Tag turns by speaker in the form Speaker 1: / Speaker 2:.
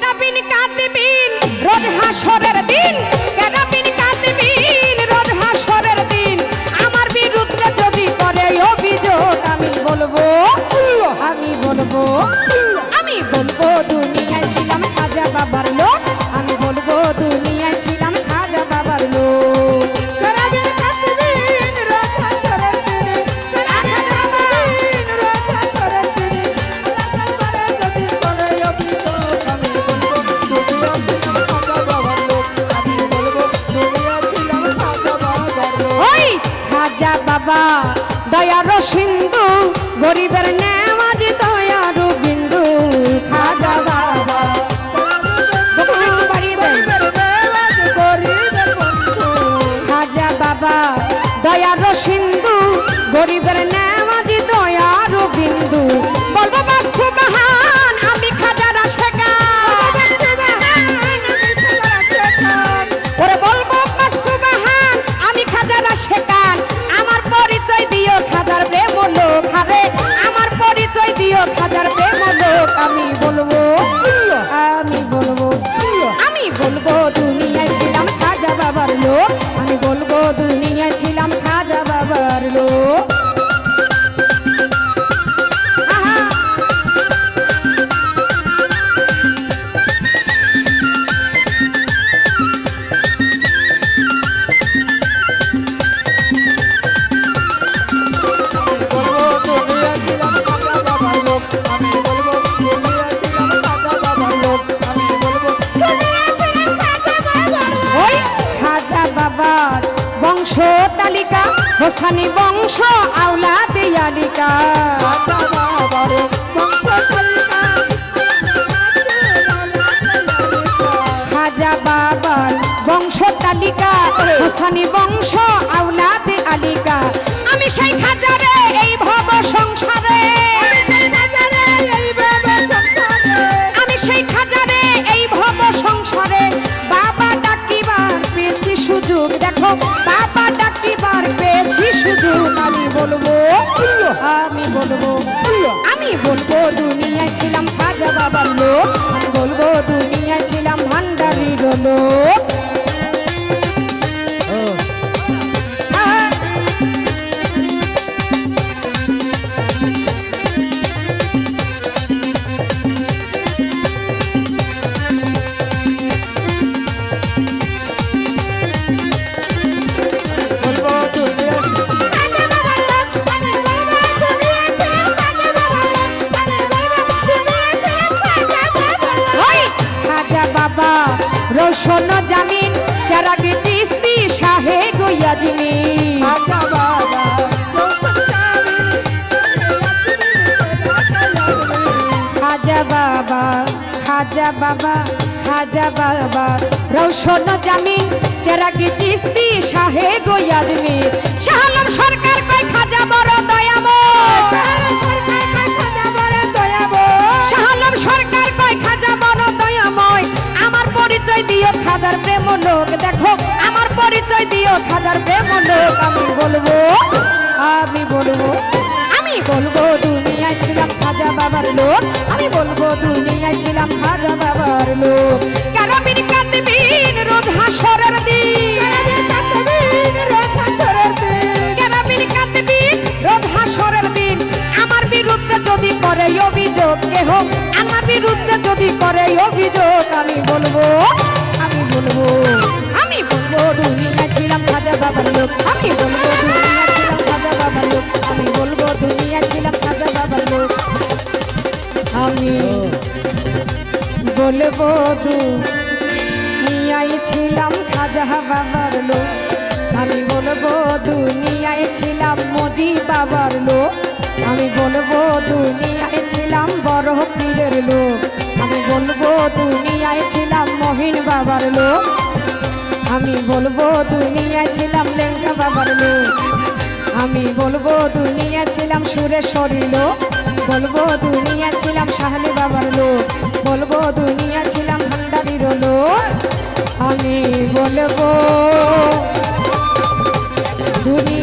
Speaker 1: কেডাবিন কাঁদবিন? রোজ হাসরের দিন কেডাবিন কাঁদবিন? দয়ার সিন্ধু গরিবের নেওয়াজি দয়ার বিন্দু। খাজা বাবা খাজা বাবা দয়ার সিন্ধু হোসানি বংশ আওলা দিয়ালিকা।
Speaker 2: খাজা বাবার বংশ তালিকা
Speaker 1: হোসানি বংশ আওলা আলিকা আমি সেই খাজারে এই ভব সংসারে বলব আমি বলব দুনিয়ায় ছিলাম খাজা বাবার রোশন জামিন চারাগি চিস্তি শাহে গইয়াজমি
Speaker 2: খাজা বাবা
Speaker 1: খাজা বাবা খাজা বাবা খাজা বাবা। রৌশন জামিন চেরাগি চিস্তি শাহে গইয়াজমি শাহালম সরকার কই খাজা লোক, দেখো, আমার পরিচয় দিও, খাজার প্রেম লোক, আমি বলব আমি বলব আমি বলব, দুনিয়ায় ছিলাম খাজা বাবার লোক, আমি বলব, দুনিয়ায় ছিলাম খাজা বাবার লোক। কেন বিন কাঁদবিন রোজ হাসরের দিন? রোজ হাসরের দিন? আমার বিরুদ্ধে যদি করে অভিযোগ কেহ, আমার বিরুদ্ধে যদি করে অভিযোগ, আমি বলব আমি বলব দুনিয়ায় ছিলাম খাজা বাবার লোক। আমি বলব দুনিয়ায় ছিলাম মজি বাবার লোক। আমি বলব দুনিয়ায় ছিলাম বড় পীরের লোক। আমি বলব দুনিয়ায় ছিলাম মহিন বাবার লোক। আমি বলব দুনিয়ায় ছিলাম লেঙ্কা বাবার লোক। আমি বলব দুনিয়া ছিলাম সুরেশ্বরী লোক। বলব দুনিয়া বলব তুমি